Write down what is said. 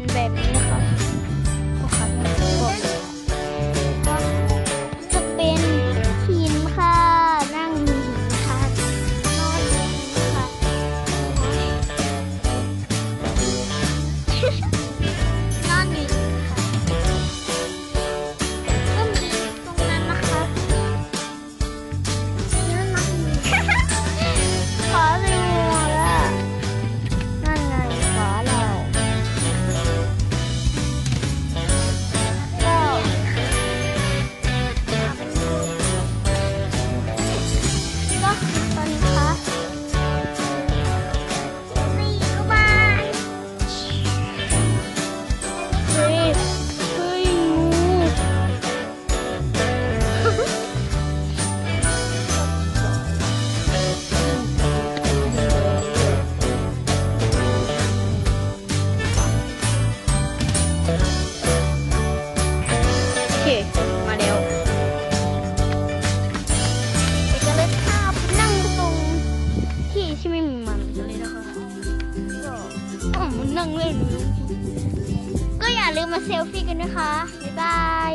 playing, baby. ที่ไม่มีมันกัเลยนะคะก็มันนั่งเล่น ก็อย่าลืมมาเซลฟี่กันนะคะ บ๊ายบาย